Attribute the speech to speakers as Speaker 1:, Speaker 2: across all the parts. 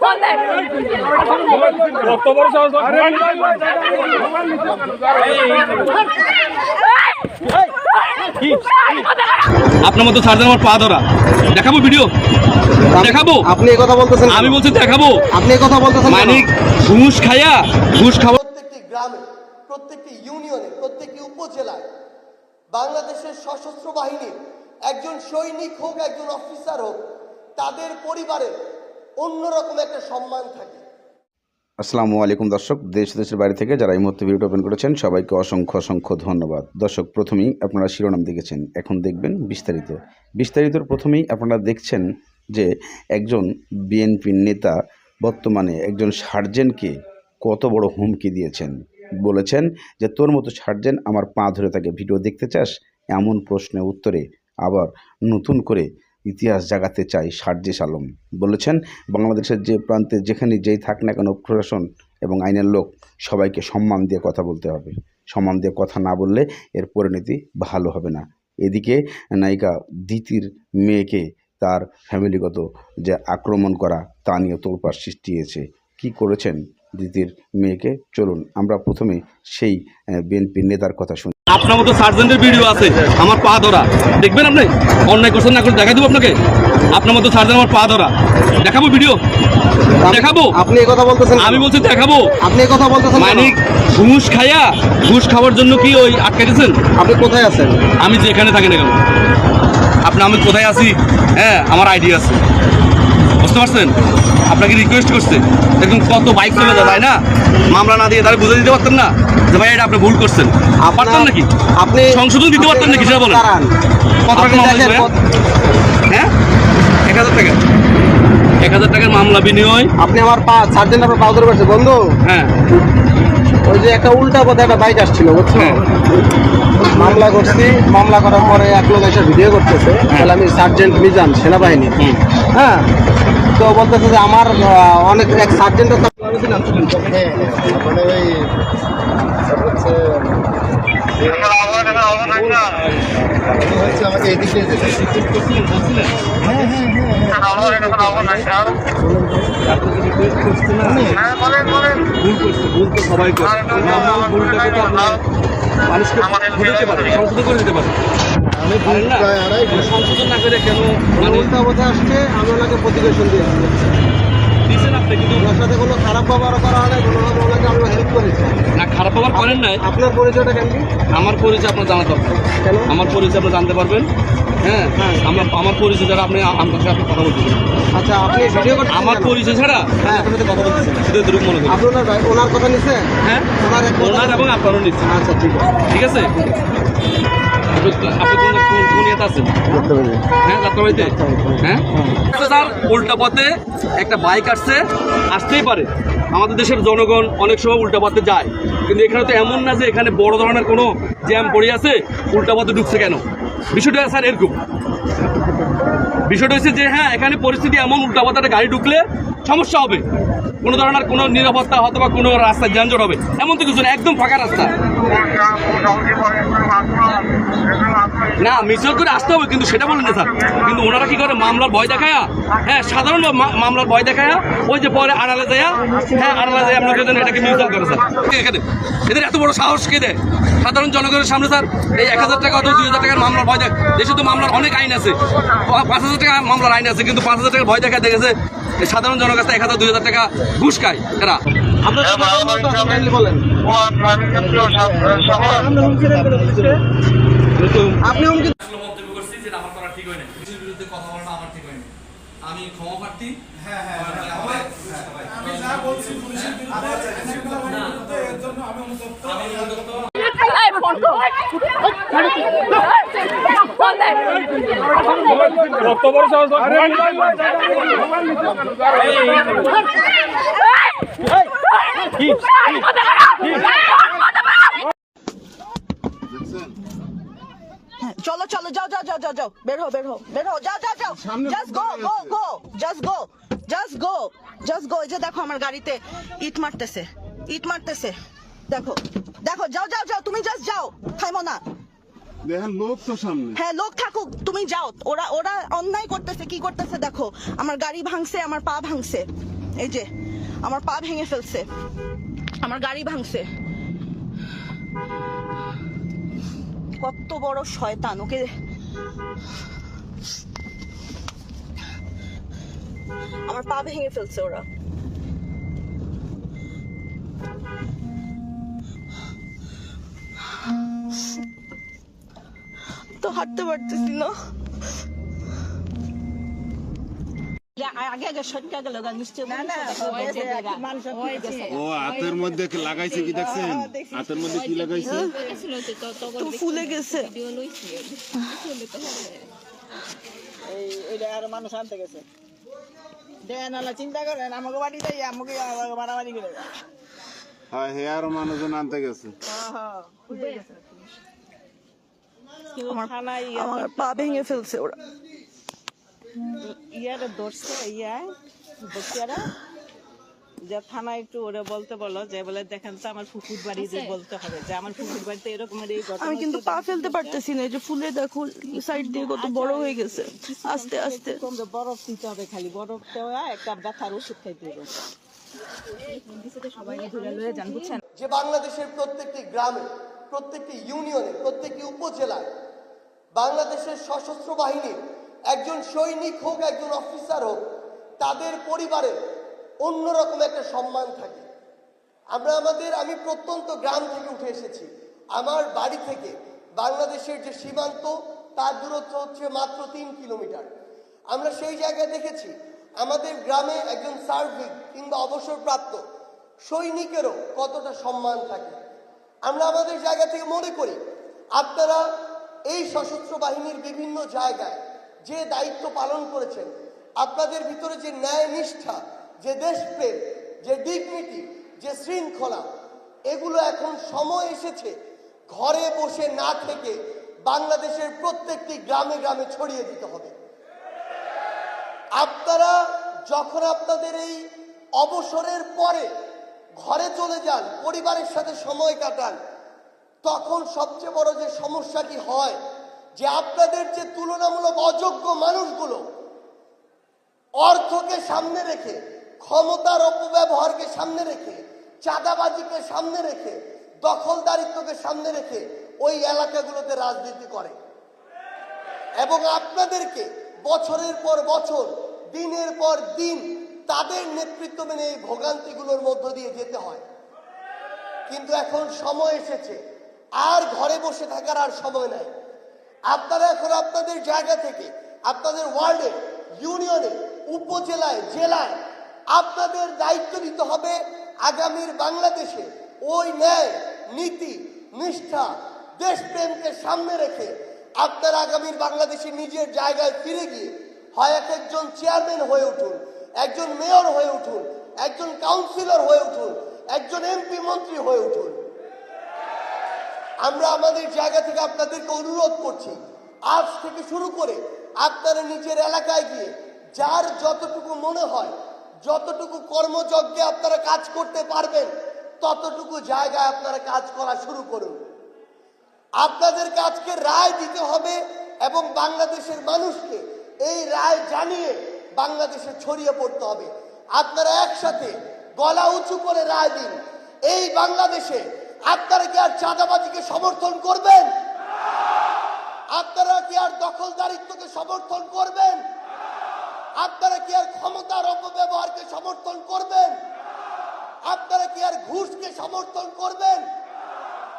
Speaker 1: Phone
Speaker 2: আপনার মতো surgeon আমার পা ধরা দেখাবো ভিডিও দেখাবো
Speaker 3: আপনি এই কথা বলতেছেন
Speaker 2: আমি বলছি দেখাবো
Speaker 3: আপনি এই কথা বলতেছেন?
Speaker 2: মানে ঘুষ খাইয়া ঘুষ খাওয়া
Speaker 4: প্রত্যেকটি গ্রামে প্রত্যেকটি ইউনিয়নে প্রত্যেকটি উপজেলায় বাংলাদেশের সশস্ত্র বাহিনীর একজন সৈনিক হোক, একজন অফিসার হোক, তাদের পরিবারের অন্যরকম একটা সম্মান থাকে।
Speaker 5: আসসালামু আলাইকুম দর্শক, দেশ দেশের বাড়ি থেকে যারা এই মুহূর্তে ভিডিও ওপেন করেছেন, সবাইকে অসংখ্য অসংখ্য ধন্যবাদ। দর্শক, প্রথমেই আপনারা শিরোনাম দেখেছেন, এখন দেখবেন বিস্তারিত। বিস্তারিতর প্রথমেই আপনারা দেখছেন যে একজন বিএনপির নেতা বর্তমানে একজন সার্জেন্টকে কত বড় হুমকি দিয়েছেন। বলেছেন যে, তোর মতো সার্জেন্ট আমার পা ধরে থাকে ভিডিও দেখতে চাস? এমন প্রশ্নের উত্তরে আবার নতুন করে ইতিহাস জাগাতে চাই সার্জিস আলম। বলেছেন, বাংলাদেশের যে প্রান্তে যেখানে যেই থাক না কেন প্রশাসন এবং আইনের লোক সবাইকে সম্মান দিয়ে কথা বলতে হবে। সম্মান দিয়ে কথা না বললে এর পরিণতি ভালো হবে না। এদিকে নায়িকা দিতির মেয়েকে তার ফ্যামিলিগত যে আক্রমণ করা তা নিয়ে তোলপাড় সৃষ্টি হয়েছে কী করেছেন দিতির মেয়েকে। চলুন আমরা প্রথমে সেই বিএনপির নেতার কথা শুনি।
Speaker 2: আপনার মতো সার্জেন্টের ভিডিও আছে আমার পা ধরা। দেখবেন আপনি? অন্যায় করছেন না করে দেখা দেবো আপনাকে। আপনার মতো সার্জেন্ট আমার পা ধরা। দেখাবো ভিডিও? দেখাবো?
Speaker 3: আপনি এই কথা বলতেছেন
Speaker 2: আমি বলছি দেখাবো।
Speaker 3: আপনি এই কথা বলতেছেন?
Speaker 2: মানে ঘুষ খাইয়া ঘুষ খাওয়ার জন্য কি ওই আটকে দিয়েছেন
Speaker 3: আপনি কোথায় আছেন?
Speaker 2: আমি যেখানে থাকি না কেন? আপনি আমি কোথায় আছি? হ্যাঁ আমার আইডিয়া আছে। বুঝতে পারছেন? আপনাকে রিকোয়েস্ট করছে। দেখুন কত বাইক চলে যায় তাই না? মামলা না দিয়ে তাহলে বুঝে দিতে পারতেন না? যে ভাই এটা আপনি ভুল করছেন। পারতেন নাকি?
Speaker 3: আপনি
Speaker 2: সংশোধন দিতে পারতেন নাকি সেটা বলেন। কত টাকা মামলা হ্যাঁ? এক হাজার টাকা। এক হাজার টাকার মামলা বিনিময়।
Speaker 3: আপনি আমার পা সার্জেন্ট আপনার পা ধরে বন্ধু।
Speaker 2: হ্যাঁ।
Speaker 3: ওই যে একটা উল্টা পথে একটা বাইক আসছিল বুঝছ?
Speaker 2: হ্যাঁ।
Speaker 3: মামলা করছি মামলা করার পরে এক লোক এসে ভিডিও করতেছে। তাহলে আমি সার্জেন্ট মিজান সেনাবাহিনী। হ্যাঁ? তো বলতেছে যে আমার অনেক এক
Speaker 2: দিতে পারে আমি ভুল মানে
Speaker 3: পথে আসছে আমি ওনাকে প্রতিবেশন
Speaker 2: আপনি কিন্তু
Speaker 3: ওনার সাথে কোনো খারাপ ব্যবহার করা হয় না কোনোভাবে ওনাকে আমরা হেল্প করেছি।
Speaker 2: না খারাপ ব্যবহার করেন নাই।
Speaker 3: আপনার পরিচয়টা কেন?
Speaker 2: আমার পরিচয় আপনার জানা দরকার
Speaker 3: কেন?
Speaker 2: আমার পরিচয় আপনি জানতে পারবেন। হ্যাঁ
Speaker 3: হ্যাঁ।
Speaker 2: আমার আমার পরিচয় ছাড়া আপনি আমার সাথে আপনি কথা পারবেন
Speaker 3: আচ্ছা আপনি ভিডিও করতে
Speaker 2: আমার পরিচয় ছাড়া
Speaker 3: হ্যাঁ।
Speaker 2: আপনার সাথে কথা বলতেছেন সেটা দুরূপ মনে করি
Speaker 3: ওনার ভাই- ওনার কথা নিছে
Speaker 2: হ্যাঁ।
Speaker 3: ওনার
Speaker 2: এবং আপনারও নিচ্ছে
Speaker 3: আচ্ছা ঠিক আছে।
Speaker 2: ঠিক আছে? হ্যাঁ হ্যাঁ? একটা বাইক আসছে, আসতেই পারে। আমাদের দেশের জনগণ অনেক সময় যায়। কিন্তু এখানে তো এমন না যে এখানে বড় ধরনের কোনো জ্যাম পড়ে আছে ঢুকছে কেন? বিষয়টা স্যার এরকম। বিষয়টা যে হ্যাঁ এখানে পরিস্থিতি এমন, উল্টা পথে গাড়ি ঢুকলে সমস্যা হবে। কোনো ধরনের কোনো নিরাপত্তা হয়তো বা কোনো রাস্তায় যানজট হবে। এমন তো কিছু না, একদম ফাঁকা রাস্তা। না, মিছিল করে আসতে হবে, কিন্তু সেটা বলেন না, স্যার। কিন্তু ওনারা কি করে? মামলার ভয় দেখায়া? হ্যাঁ সাধারণ মামলার ভয় দেখায়া, ওই যে পরে আড়ালে যায়া হ্যাঁ আড়ালে যায় আপনাকে যেন এটাকে মিউচুয়াল করে, স্যার। এখানে? এদের এত বড় সাহস কে দেয়? সাধারণ জনগণের সামনে, স্যার, এই এক হাজার টাকা অথবা দুই হাজার টাকার মামলার ভয় দেখ দেশে তো মামলার অনেক আইন আছে। পাঁচ হাজার টাকা মামলার আইন আছে, কিন্তু পাঁচ হাজার টাকার ভয় দেখা দেখেছে সাধারণ কাছে এক হাজার, দুই হাজার টাকা ঘুষ খায়। এরা
Speaker 3: আপনি হুমকি
Speaker 2: মন্তব্য করছি যেটা আমার করা ঠিক হয়নি কিছুর বিরুদ্ধে কথা বলাটা আমার ঠিক হয়নি আমি ক্ষমা প্রার্থী হ্যাঁ হ্যাঁ
Speaker 1: এই ফোন কর ফোন দে
Speaker 6: কত বড় সাহস
Speaker 7: হ্যাঁ, চলো চলো যাও যাও যাও যাও যাও। বের হো বের হো বের হো যাও যাও যাও। Just go go go just go just go just go এই যে দেখো আমার গাড়িতে ইট মারতেছে ইট মারতেছে। দেখো দেখো যাও যাও যাও তুমি জাস্ট যাও। থাইমো না।
Speaker 8: লোক তো সামনে।
Speaker 7: হ্যাঁ লোক থাকুক তুমি যাও। ওরা ওরা অন্যায় করতেছে কি করতেছে দেখো। আমার গাড়ি ভাঙছে আমার পা ভাঙছে। এই যে আমার পা ভেঙে ফেলছে। আমার গাড়ি ভাঙছে। কত বড় শয়তান, ওকে আমার পা ভেঙে ফেলছে ওরা। তো হাঁটতে পারতেছি না। আগে আগে সটকা গেল নিশ্চয়
Speaker 8: ও হাতের মধ্যে লাগাইছে কি দেখছেন? হাতের মধ্যে কি লাগাইছে?
Speaker 7: তো ফুলে গেছে।
Speaker 9: আর মানুষ আনতে গেছে। দেন আল্লাহ চিন্তা করেন আমাকে বাড়ি যাই আমাকে মারামারি করে।
Speaker 8: হ্যাঁ হে আরও মানুষজন আনতে গেছে।
Speaker 7: আমার আমার পা ভেঙে ফেলছে ওরা।
Speaker 9: ইয়ারে ধরছে ইয়া বসিয়ারা যে থানা একটু ওরা বলতে বলো যে বলে দেখেন তো আমার পুকুর বাড়ি যে বলতে হবে। যে আমার পুকুর বাড়িতে এরকম এই ঘটনা
Speaker 7: আমি কিন্তু পা ফেলতে পারতেছি না যে ফুলে দেখো সাইড দিয়ে কত বড় হয়ে গেছে। আস্তে আস্তে।
Speaker 9: কমবে বরফ দিতে হবে খালি বরফ দেওয়া একটা ব্যথার ওষুধ খাইতে হবে।
Speaker 4: যে বাংলাদেশের প্রত্যেকটি গ্রামে প্রত্যেকটি ইউনিয়নে প্রত্যেকটি উপজেলায় বাংলাদেশের সশস্ত্র বাহিনীর একজন সৈনিক হোক, একজন অফিসার হোক, তাদের পরিবারের অন্যরকম একটা সম্মান থাকে। আমরা আমাদের, আমি প্রত্যন্ত গ্রাম থেকে উঠে এসেছি। আমার বাড়ি থেকে বাংলাদেশের যে সীমান্ত, তার দূরত্ব হচ্ছে মাত্র তিন কিলোমিটার। আমরা সেই জায়গায় দেখেছি, আমাদের গ্রামে একজন সার্ভিক কিংবা অবসরপ্রাপ্ত সৈনিকেরও কতটা সম্মান থাকে। আমরা আমাদের জায়গা থেকে মনে করি, আপনারা এই সশস্ত্র বাহিনীর বিভিন্ন জায়গায় যে দায়িত্ব পালন করেছেন, আপনাদের ভিতরে যে ন্যায় নিষ্ঠা, যে দেশপ্রেম, যে ডিগনিটি যে শৃঙ্খলা, এগুলো এখন সময় এসেছে ঘরে বসে না থেকে বাংলাদেশের প্রত্যেকটি গ্রামে গ্রামে ছড়িয়ে দিতে হবে। আপনারা যখন আপনাদের এই অবসরের পরে ঘরে চলে যান, পরিবারের সাথে সময় কাটান, তখন সবচেয়ে বড় যে সমস্যাটি হয় যে আপনাদের যে তুলনামূলক অযোগ্য মানুষগুলো অর্থকে সামনে রেখে, ক্ষমতার অপব্যবহারকে সামনে রেখে, চাঁদাবাজিকে সামনে রেখে, দখলদারিত্বকে সামনে রেখে ওই এলাকাগুলোতে রাজনীতি করে। এবং আপনাদেরকে বছরের পর বছর, দিনের পর দিন তাদের নেতৃত্ব মেনে এই ভোগান্তিগুলোর মধ্য দিয়ে যেতে হয়। কিন্তু এখন সময় এসেছে। আর ঘরে বসে থাকার আর সময় নাই। আপনারা এখন আপনাদের জায়গা থেকে, আপনাদের ওয়ার্ডে, ইউনিয়নে, উপজেলায়, জেলায় আপনাদের দায়িত্ব নিতে হবে আগামীর বাংলাদেশে। ওই ন্যায়, নীতি, নিষ্ঠা, দেশপ্রেমকে সামনে রেখে আপনারা আগামীর বাংলাদেশে নিজের জায়গায় ফিরে গিয়ে হয় এক একজন চেয়ারম্যান হয়ে উঠুন, একজন মেয়র হয়ে উঠুন, একজন কাউন্সিলর হয়ে উঠুন, একজন এমপি মন্ত্রী হয়ে উঠুন। আমরা আমাদের জায়গা থেকে আপনাদেরকে অনুরোধ করছি, আজ থেকে শুরু করে আপনারা নিজের এলাকায় গিয়ে যার যতটুকু মনে হয়, যতটুকু কর্মযজ্ঞে আপনারা কাজ করতে পারবেন, ততটুকু জায়গায় আপনারা কাজ করা শুরু করুন। আপনাদেরকে আজকে রায় দিতে হবে এবং বাংলাদেশের মানুষকে এই রায় জানিয়ে বাংলাদেশে ছড়িয়ে পড়তে হবে। আপনারা একসাথে গলা উঁচু করে রায় দিন। এই বাংলাদেশে আপনারা কি আর চাঁদাবাজিকে সমর্থন করবেন? আপনারা কি আর দখলদারিত্বকে সমর্থন করবেন? আপনারা কি আর ক্ষমতার অপব্যবহারকে সমর্থন করবেন? আপনারা কি আর ঘুষকে সমর্থন করবেন?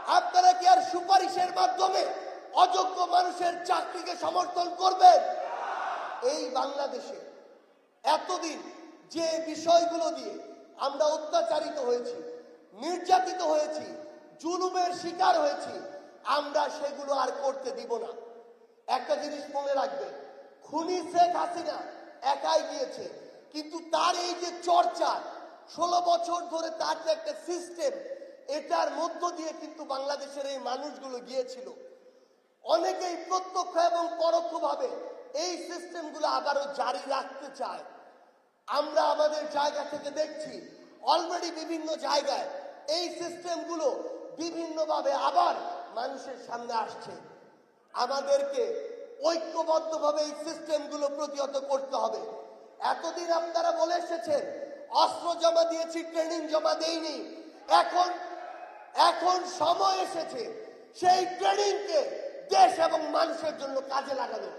Speaker 4: আপনারা কি আর সুপারিশের মাধ্যমে অযোগ্য মানুষের চাকরিকে সমর্থন করবেন? এই বাংলাদেশে এতদিন যে বিষয়গুলো দিয়ে আমরা অত্যাচারিত হয়েছি, নির্যাতিত হয়েছি জুলুমের শিকার হয়েছি। আমরা সেগুলো আর করতে দিব না। একটা জিনিস মনে রাখবে, খুনি শেখ হাসিনা একাই গিয়েছে, কিন্তু তার এই যে চর্চা, ষোলো বছর ধরে তার যে একটা সিস্টেম এটার মধ্য দিয়ে কিন্তু বাংলাদেশের এই মানুষগুলো গিয়েছিল। অনেকেই প্রত্যক্ষ এবং পরোক্ষভাবে এই সিস্টেমগুলো আবারও জারি রাখতে চায়। আমরা আমাদের জায়গা থেকে দেখছি অলরেডি বিভিন্ন জায়গায় এই সিস্টেমগুলো বিভিন্নভাবে আবার মানুষের সামনে আসছে। আমাদেরকে ঐক্যবদ্ধভাবে এই সিস্টেমগুলো প্রতিহত করতে হবে। এতদিন আপনারা বলে এসেছেন, অস্ত্র জমা দিয়েছি, ট্রেনিং জমা দেইনি। এখন এখন সময় এসেছে সেই ট্রেনিংকে দেশ এবং মানুষের জন্য কাজে লাগানো।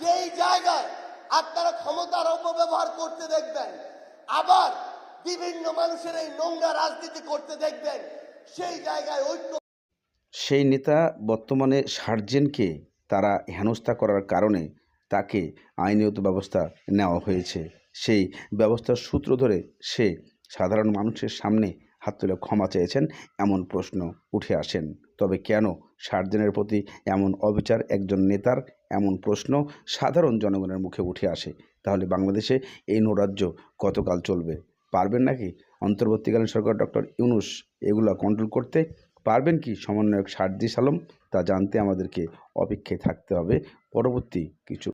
Speaker 4: যেই জায়গায় আপনারা ক্ষমতার অপব্যবহার করতে দেখবেন, আবার বিভিন্ন মানুষের এই নোংরা রাজনীতি করতে দেখবেন, সেই জায়গায় ঐক্য
Speaker 5: সেই নেতা বর্তমানে সার্জেনকে তারা হেনস্থা করার কারণে তাকে আইনত ব্যবস্থা নেওয়া হয়েছে। সেই ব্যবস্থার সূত্র ধরে সে সাধারণ মানুষের সামনে হাত তুলে ক্ষমা চেয়েছেন এমন প্রশ্ন উঠে আসেন। তবে কেন সার্জেনের প্রতি এমন অবিচার একজন নেতার এমন প্রশ্ন সাধারণ জনগণের মুখে উঠে আসে? তাহলে বাংলাদেশে এই নৈরাজ্য কতকাল চলবে? পারবেন নাকি? অন্তর্বর্তীকালীন সরকার ডক্টর ইউনুস এগুলো কন্ট্রোল করতে পারবেন কি? সমন্বয়ক সার্জিস আলম তা জানতে আমাদেরকে অপেক্ষায় থাকতে হবে। পরবর্তী কিছু